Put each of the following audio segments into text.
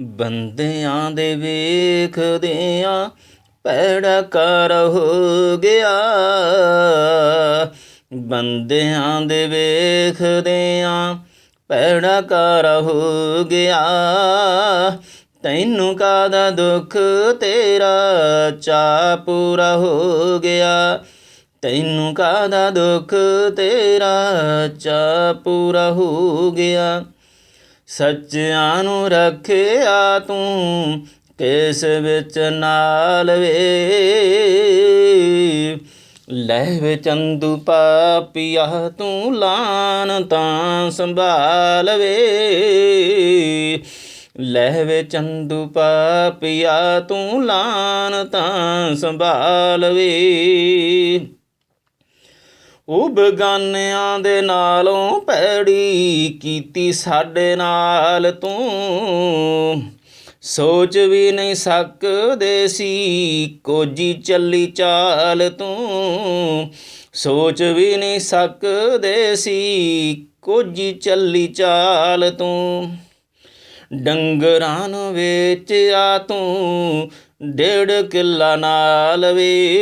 ਬੰਦਿਆਂ ਦੇ ਵੇਖਦਿਆਂ ਪੈੜਾ ਕਰ ਹੋ ਗਿਆ। ਬੰਦਿਆਂ ਦੇ ਵੇਖਦਿਆਂ ਪੈੜਾ ਕਰ ਹੋ ਗਿਆ। ਤੈਨੂੰ ਕਾਦਾ ਦੁੱਖ? ਤੇਰਾ ਚਾ ਪੂਰਾ ਹੋ ਗਿਆ। ਤੈਨੂੰ ਕਾਦਾ ਦੁੱਖ? ਤੇਰਾ ਚਾ ਪੂਰਾ ਹੋ ਗਿਆ। ਸੱਚਿਆਂ ਨੂੰ ਰੱਖਿਆ ਤੂੰ, ਕਿਸ ਵਿੱਚ ਨਾਲ ਵੇ? ਲੈ ਵੇ ਚੰਦੂ ਪਾਪੀਆ, ਤੂੰ ਲਾਨ ਤਾਂ ਸੰਭਾਲ ਵੇ। ਲੈ ਵੇ ਚੰਦੂ ਪਾਪੀਆ, ਤੂੰ ਲਾਨ ਤਾਂ ਸੰਭਾਲ ਵੇ। ਉਹ ਬਗਾਨਿਆਂ ਦੇ ਨਾਲੋਂ ਪੈੜੀ ਕੀਤੀ ਸਾਡੇ ਨਾਲ ਤੂੰ। ਸੋਚ ਵੀ ਨਹੀਂ ਸਕਦੇ ਸੀ ਕੋਜੀ ਚੱਲੀ ਚਾਲ ਤੂੰ। ਸੋਚ ਵੀ ਨਹੀਂ ਸਕਦੇ ਸੀ ਕੋਜੀ ਚੱਲੀ ਚਾਲ ਤੂੰ। ਡੰਗਰਾਂ ਨੂੰ ਵੇਚਿਆ ਤੂੰ, ਡੇਢ ਕਿੱਲਾ ਨਾਲ ਵੇ।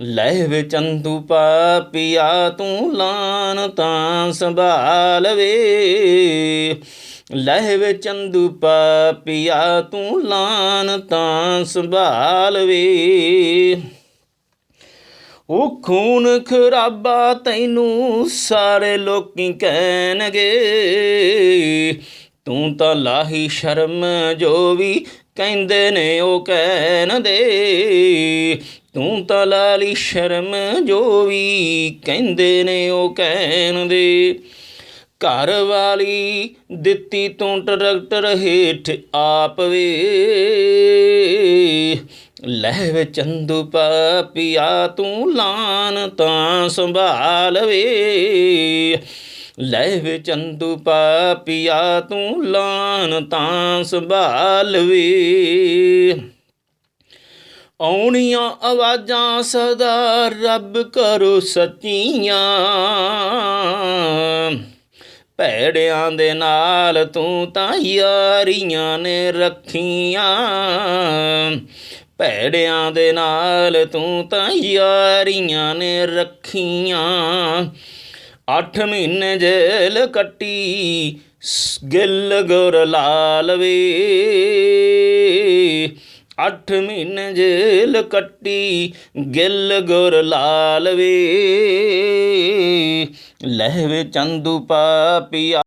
ਲੈ ਵੇ ਚੰਦੂ ਪਾਪੀਆ ਤੂੰ ਲਾਨ ਤਾਂ ਸੰਭਾਲ ਵੇ। ਲੈ ਵੇ ਚੰਦੂ ਪਾਪੀਆ ਤੂੰ ਲਾਨ ਤਾਂ ਸੰਭਾਲ ਵੇ। ਉਹ ਖੂਨ ਖਰਾਬਾ ਤੈਨੂੰ ਸਾਰੇ ਲੋਕੀ ਕਹਿਣਗੇ। ਤੂੰ ਤਾਂ ਲਾਹੀ ਸ਼ਰਮ ਜੋ ਵੀ ਕਹਿੰਦੇ ਨੇ ਉਹ ਕਹਿਣ ਦੇ ਤੂੰ ਤਾਂ ਲਾਲੀ ਸ਼ਰਮ ਜੋ ਵੀ ਕਹਿੰਦੇ ਨੇ ਉਹ ਕਹਿਣ ਦੇ। ਘਰ ਵਾਲੀ ਦਿੱਤੀ ਤੂੰ ਟਰੈਕਟਰ ਹੇਠ ਆਪ ਵੇ। ਲੈ ਵੇ ਚੰਦੂ ਪਾਪੀਆ, ਤੂੰ ਲਾਨ ਤਾਂ ਸੰਭਾਲ ਵੇ। ਲੈ ਵੇ ਚੰਦੂ ਪਾਪੀਆ, ਤੂੰ ਲਾਨ ਤਾਂ ਸੰਭਾਲ ਵੇ। ਆਉਣੀਆਂ ਆਵਾਜ਼ਾਂ ਸਦਾ ਰੱਬ ਕਰੋ ਸੱਚੀਆਂ। ਭੈੜਿਆਂ ਦੇ ਨਾਲ ਤੂੰ ਤਾਂ ਯਾਰੀਆਂ ਨੇ ਰੱਖੀਆਂ। ਭੈੜਿਆਂ ਦੇ ਨਾਲ ਤੂੰ ਤਾਂ ਯਾਰੀਆਂ ਨੇ ਰੱਖੀਆਂ। ਅੱਠ ਮਹੀਨੇ ਜੇਲ ਕੱਟੀ, ਗਿੱਲ ਗੁਰ ਲਾਲ ਵੇ। ਅੱਠ ਮਹੀਨੇ ਜੇਲ ਕੱਟੀ ਗਿੱਲ ਗੁਰ ਲਾਲ ਵੇ। ਲਹਿਵੇ ਚੰਦੂ ਪਾਪੀਆ